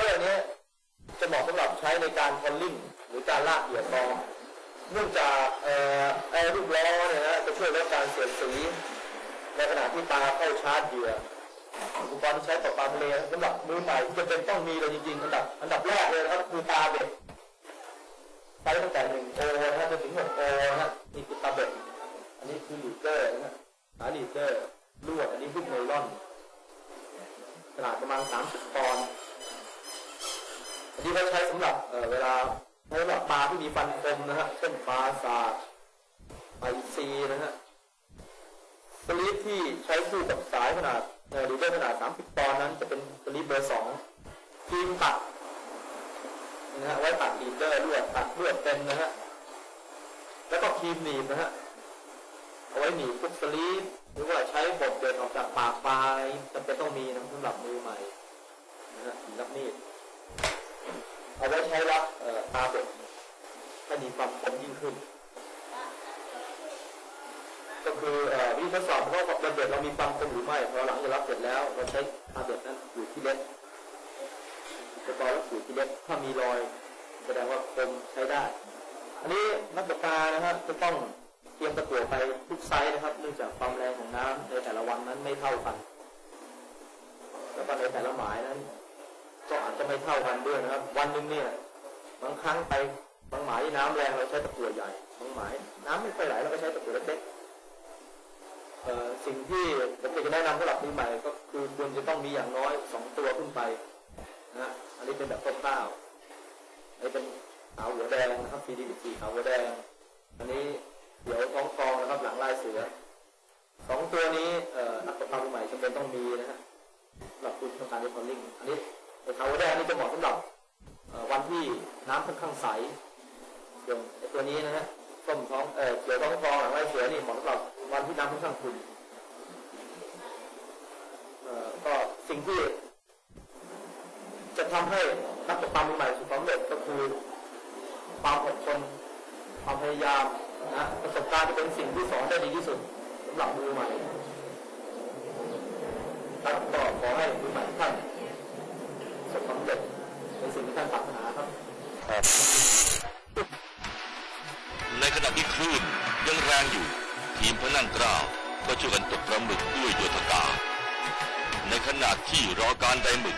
เลอร์นี้จะเหมาะสำหรับใช้ในการพอลลิ่งหรือการลากเหยียบกองเนื่องจากเอ่อไอ้ลูกล้อเนี่ยนะจะช่วยลดการเสียดสีในขณะที่ปลาเข้าชาร์จเหยื่ออุปกรณ์ที่ใช้ตกปลาทะเลสำหรับมือใหม่ที่จะเป็นต้องมีเลยจริงๆอันดับอันดับแรกเลยนะครับคือตาเบ็ดใช้ตั้งแต่หนึ่งโอนะฮะจนถึงหกโอนะนี่คือตาเบ็ดอันนี้คือลีเดอร์นะฮะขาลีเดอร์ลวดอันนี้ลูกไนลอนขนาดประมาณ30ปอนด์ อันนี้ก็ใช้สำหรับเออเวลาใช้สำหรับปลาที่มีฟันคมนะฮะเช่นปลาสากปลาอินทรีนะฮะสลิปที่ใช้คู่กับสายขนาดเอ่อหรือด้ขนาด 30 ปอนด์นั้นจะเป็นสลิปเบอร์2ครีมตัดนะฮะไว้ตัดลีดเดอร์ลวดตัดลวดเป็นนะฮะแล้วก็คีมหนีบนะฮะเอาไว้หนีบพวกสลิปหรือว่าใช้บดเดินออกจากปากปลายจำเป็นต้องมีนะสำหรับมือใหม่นะฮะสีรับมีด เอาไว้ใช้รับเอ่อ ตาบ็ดให้มีความคมยิ่งขึ้น ก็คือวิธีทดสอบว่าระเบิดเรามีความคมหรือไม่พอหลังจากรับเสร็จแล้วเราใช้ระเบิดนั้นอยู่ที่เล็กอุปกรณ์อยู่ที่เล็กถ้ามีรอยแสดงว่าคมใช้ได้ อันนี้นักตกปลานะฮะจะต้องเตรียมตะกั่วไปทุกไซส์นะครับ เนื่องจากความแรงของน้ำในแต่ละวันนั้นไม่เท่ากัน แล้วก็ในแต่ละหมายนั้น ก็อาจจะไม่เท่ากันด้วยนะครับ วันหนึ่งเนี่ย บางครั้งไปบางหมายที่น้ำแรงเราใช้ตะกั่วใหญ่บางหมายน้ำไม่ค่อยไหลเราก็ใช้ตะกั่วเล็กเอ่อสิ่งที่ผมอยากจะแนะนำสำหรับมือใหม่ก็คือควรจะต้องมีอย่างน้อยสองตัวขึ้นไปนะฮะอันนี้เป็นแบบคร่าวอันนี้เป็นขาวหัวแดงนะครับพีดีสีขาวหัวแดง อันนี้เดี๋ยวท้องทองนะครับหลังลายเสือสองตัวนี้เอ่อนักตกปลามือใหม่จำเป็นต้องมีนะฮะสำหรับคุณต้องการในพอลลิ่งอันนี้ขาวหัวแดงนี่จะเหมาะสำหรับ วันที่น้ำค่อนข้างใสส่วนไอ้ตัวนี้นะฮะส้มท้องเอ่อเขียวท้องทองหลังลายเสือนี่เหมาะสำหรับวันที่น้ำค่อนข้างขุ่นก็สิ่งที่ จะทำให้นักตกปลามือใหม่สบความสำเร็จก็คือความอดทนความพยายามนะประสบการณ์จะเป็นสิ่งที่สอนได้ดีที่สุดสำหรับมือใหม่ครับก็ขอให้มือใหม่ท่านสบความสำเร็จ ในสิ่งที่ท่านปรารถนาครับ ในขณะที่คลื่นยังแรงอยู่ ทีมพนังกล้าวก็ช่วยกันตกปลาหมึกด้วยโยธกา ในขณะที่รอการไดหมึก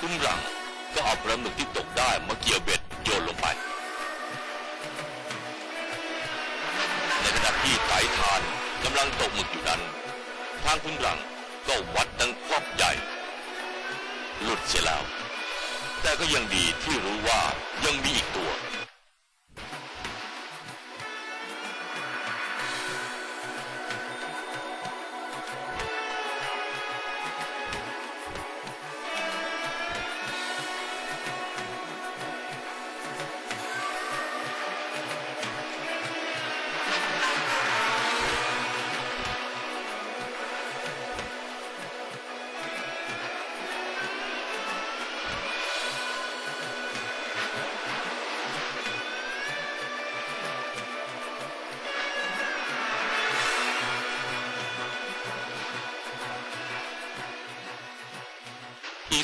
คุ้มรังก็เอาปลาหมึกที่ตกได้มาเกี่ยวเบ็ดโยนลงไป ในขณะที่สายทานกำลังตกหมึกอยู่นั้น ทางคุณรังก็วัดดังครอบใหญ่ ยังดีที่รู้ว่ายังมีอีกตัว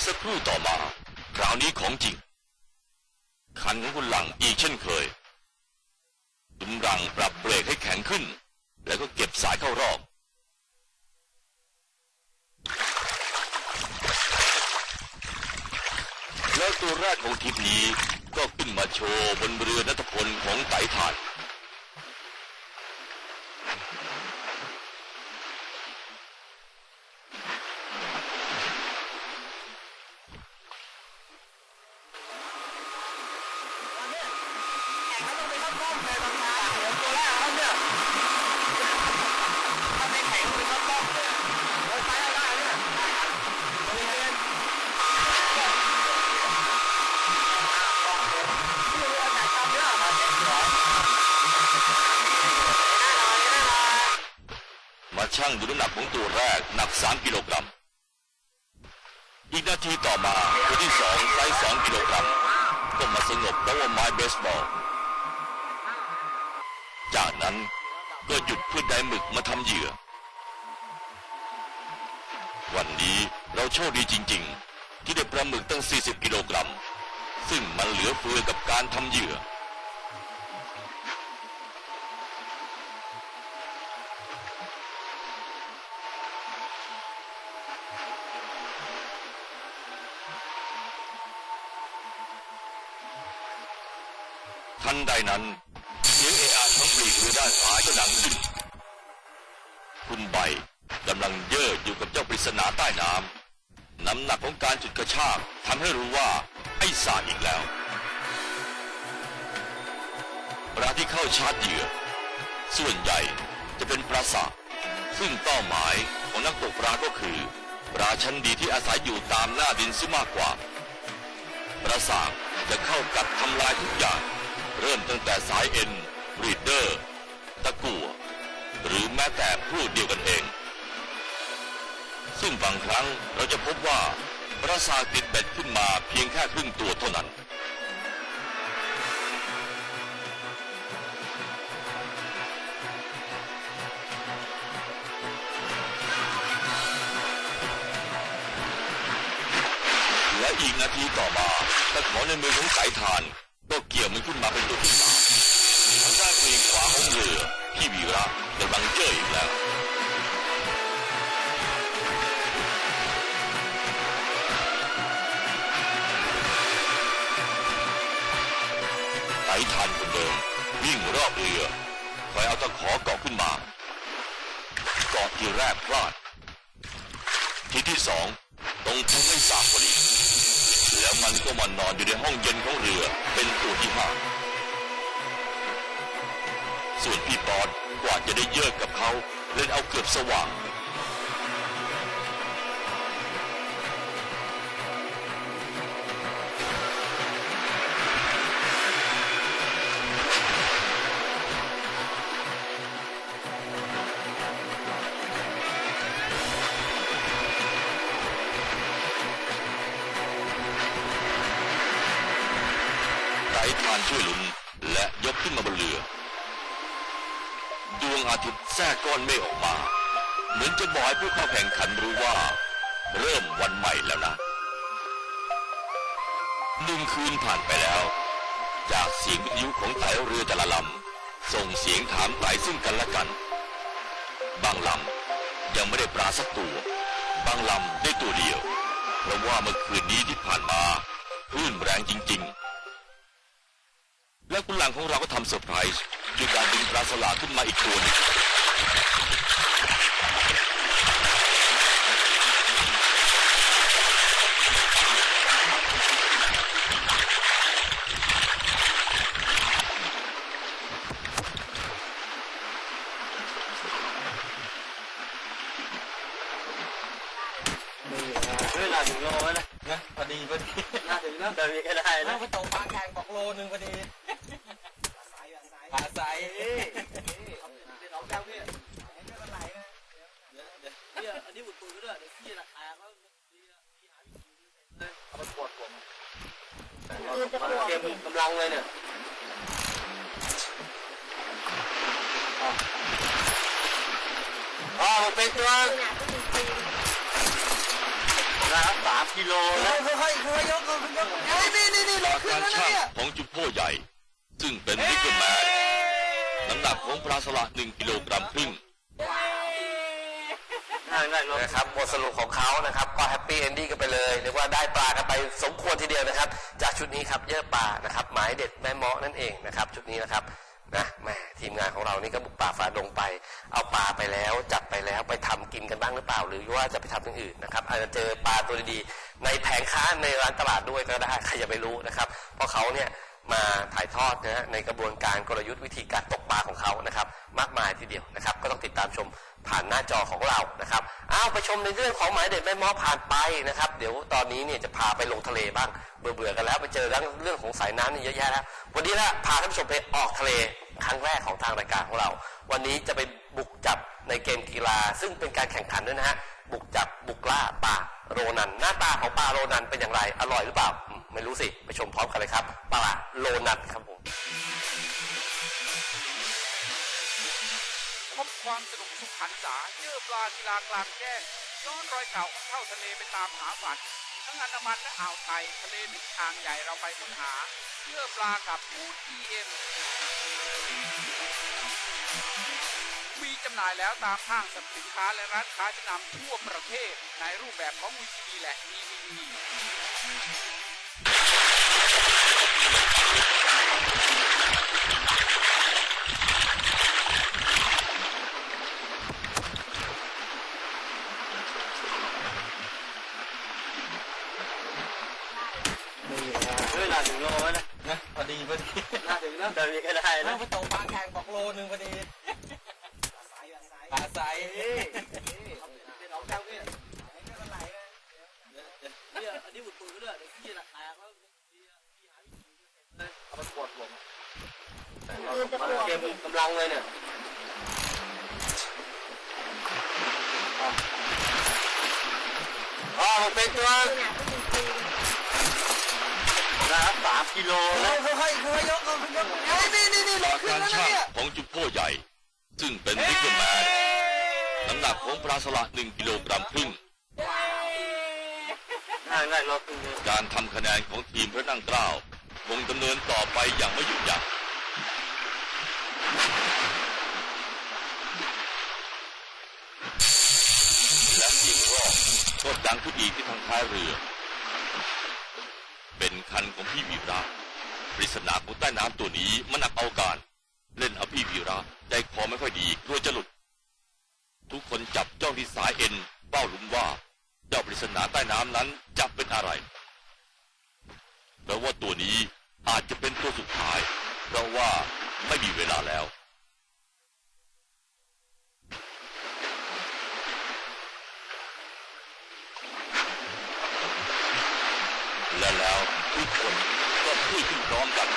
สักครู่ต่อมา คราวนี้ของจริง คันของคุณหลังอีกเช่นเคยคุณหลังปรับเบรกให้แข็งขึ้น แล้วก็เก็บสายเข้ารอบแล้วตัวแรกของทริปนี้ก็ขึ้นมาโชว์บนเรือนัทพลของไต่ถาน ชั่งดูน้ำหนักของตัวแรกหนัก 3 กิโลกรัม อีกนาทีต่อมาตัวที่สองไซส์2กิโลกรัมก็มาสงบเพราะว่าไม้เบสบอล จากนั้นก็หยุดพื่อไดหมึกมาทำเหยื่อ วันนี้เราโชคดีจริง ๆ ที่ได้ปลาหมึกตั้ง 40 กิโลกรัม ซึ่งมันเหลือเฟือกับการทำเหยื่อ นใดนั้นเสียงเอะอะทั้งปีกเรือด้านซ้ายก็ดังขึ้น คุณใบกำลังเย่ออยู่กับเจ้าปริศนาใต้น้ำน้ำหนักของการจุดกระชากทำให้รู้ว่าไอ้สาอีกแล้วปลาที่เข้าชาร์จเหยื่อ ส่วนใหญ่จะเป็นปลาสากซึ่งเป้าหมายของนักตกปลาก็คือปลาชั้นดีที่อาศัยอยู่ตามหน้าดินซิมากกว่าปลาสากจะเข้ากัดทำลายทุกอย่าง เริ่มตั้งแต่สายเอ็นรีดเดอร์ตะกั่วหรือแม้แต่พูดเดียวกันเอง ซึ่งบางครั้งเราจะพบว่าปราสาทติดเบ็ดขึ้นมาเพียงแค่ครึ่งตัวเท่านั้น และอีกนาทีต่อมาตะขอในมือของสายทาน ก็เกี่ยวมันขึ้นมาเป็นตัวที่สามทางด้านปีกขวาของเรือพี่วีระกำลังเจออีกแล้วไต่ทันคนเดิมวิ่งรอบเรือคอยเอาตะขอเกาะขึ้นมาเกาะที่แรกพลาด ทีที่สองตรงพุงไม่สาบพอดี มันก็มานอนอยู่ในห้องเย็นของเรือเป็นตัวที่ห้าส่วนพี่ปอดกว่าจะได้เยอะกับเขาเล่นเอาเกือบสว่าง ก้อนเมฆออกมา เหมือนจะบอกให้ผู้เข้าแข่งขันรู้ว่า เริ่มวันใหม่แล้วนะหนึ่งคืนผ่านไปแล้ว จากเสียงวิทยุของไตเรือแต่ละลำส่งเสียงถามไตซึ่งกันและกัน บางลำยังไม่ได้ปลาสักตัว บางลำได้ตัวเดียวเพราะว่าเมื่อคืนนี้ที่ผ่านมาคลื่นแรงจริง ๆ และคุณหลังของเราก็ทำเซอร์ไพรส์ด้วยการดึงปลาสลาดขึ้นมาอีกตัวนึง ถึงโลแล้วนะนะพอดีพอดีน่าถึงนะเดินก็ได้นะไปตกปลาแข่งบอกโลนึงพอดีปลาใสเราเจ้าพี่ไม่เป็นไรนะเนี่ยอันนี้อุดปืนก็ด้วยเดี๋ยวพี่ละแตกแล้ว เอาไปปวดผม เกมกำลังเลยเนี่ยอ๋อมันเป็นตัวนะครับสามกิโลนะค่อยๆค่อยๆยกค่อยๆยกนี่นี่นี่จากการช่างของจุดโพ่ใหญ่ ซึ่งเป็นนิกเกิลแมนน้ำหนักของปลาสลาดหนึ่งกิโลกรัมครึ่ง นะครับบทสรุปของเขานะครับ ก็แฮปปี้เอนดิ้งกันไปเลยเรียกว่าได้ปลากันไปสมควรทีเดียวนะครับ จากชุดนี้ครับเยอะปลานะครับหมายเด็ดแม่เมาะนั่นเองนะครับ ชุดนี้นะครับนะแหมทีมงานของเรานี่ก็บุกป่าฝ่าดงไป เอาปลาไปแล้วจับไปแล้วไปทำกินกันบ้างหรือเปล่า หรือว่าจะไปทำอย่างอื่นนะครับอาจจะเจอปลาตัวดีๆในแผงค้าในร้านตลาดด้วยก็ได้ใครจะไปรู้นะครับ เพราะเขาเนี่ย มาถ่ายทอดนะฮะในกระบวนการกลยุทธ์วิธีการตกปลาของเขานะครับ มากมายทีเดียวนะครับ ก็ต้องติดตามชมผ่านหน้าจอของเรานะครับอ้าวไปชมในเรื่องของหมายเด็ดแม่หมอผ่านไปนะครับ เดี๋ยวตอนนี้เนี่ยจะพาไปลงทะเลบ้างเบื่อเบื่อๆกันแล้วไปเจอเรื่องเรื่องของสายน้ำนี่เยอะแยะแล้ววันนี้ละพาท่านผู้ชมไปออกทะเลครั้งแรกของทางรายการของเรา วันนี้จะไปบุกจับในเกมกีฬา ซึ่งเป็นการแข่งขันด้วยนะฮะบุกจับบุกล่าปลาโรนัน หน้าตาของปลาโรนันเป็นอย่างไรอร่อยหรือเปล่า ไม่รู้สิ ไปชมพร้อมกันเลยครับปลาโรนันครับผมพบความสนุกทุกขันษาเยื่อปลากีฬากลางแจ้งย้อนรอยเก่าเข้าทะเลไปตามหาฝันทั้งอันดามันและอ่าวไทยทะเลถึงทางใหญ่เราไปค้นหาเพื่อปลากับฟูด EM มีจำหน่ายแล้วตามห้างสรรพสินค้าและร้านค้าชั้นนำทั่วประเทศในรูปแบบของ VCD และ DVD เวลาถึงโลแล้วนะนะพอดีพอดีน่าถึงนะแต่มีก็ได้นะ ไปตกปลาแข่งบอกโลนึงพอดีปลาใสเป็นเอาจังพี่เนี่ยอันนี้อุดปุ๋ย ก็ด้วยเดี๋ยวพี่หลักแตกแล้วเอาไปกดผมเกมกำลังเลยเนี่ยอ๋อผมเป็นตัวนะครับสามกิโลนะค่อยๆค่อยๆยกเอายกนี่นี่นี่ลงขึ้นแล้วเนี่ยของจุดโพ่ใหญ่ ซึ่งเป็นบิ๊กแมนน้ำหนักของปลาสละหนึ่งกิโลกรัมครึ่ง ง่ายง่ายๆเราคือ การทำคะแนนของทีมพระนั่งเกล้าคงดำเนินต่อไปอย่างไม่หยุดหยั้งและทีมรอบก็ดังทุกอีกที่ทางท้ายเรือ เป็นคันของพี่วีระปริศนาของใต้น้ำตัวนี้มันหนักเอาการ เล่นเอาพี่วีระใจคอไม่ค่อยดีกลัวจะหลุด ทุกคนจับจ้องที่สายเอ็นเป้าหลุมว่า จ้าปริศนาใต้น้ำนั้นจะเป็นอะไรเพราะว่าตัวนี้อาจจะเป็นตัวสุดท้าย เพราะว่าไม่มีเวลาแล้ว และแล้วทุกคนก็พูดขึ้นพร้อมกัน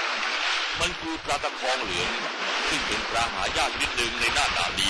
มันคือปลาตะคองเหลืองซึ่งเป็นปลาหายากนิดหนึ่งในหน้าตาลี